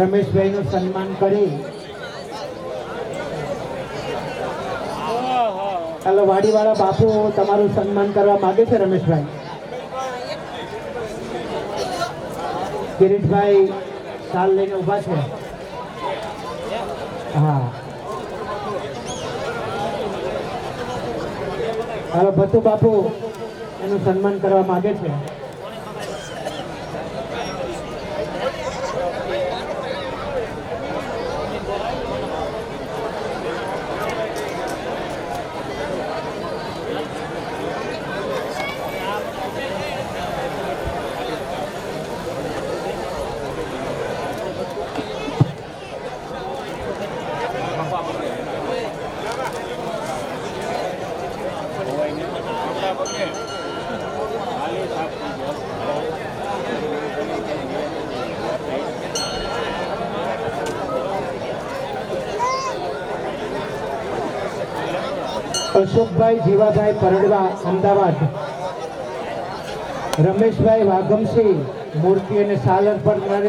રમેશભાઈનું સન્માન કરી. ચાલો, વાડીવાળા બાપુ તમારું સન્માન કરવા માંગે છે રમેશભાઈ. કિરીટભાઈ શાલ લઈને ઊભા છે. હા. હાલો ભતુ બાપુ એનું સન્માન કરવા માંગે છે. અશોકભાઈ જીવાભાઈ પરડવા અમદાવાદ. રમેશભાઈ વાઘમસિંહ મૂર્તિ અને સાલર પર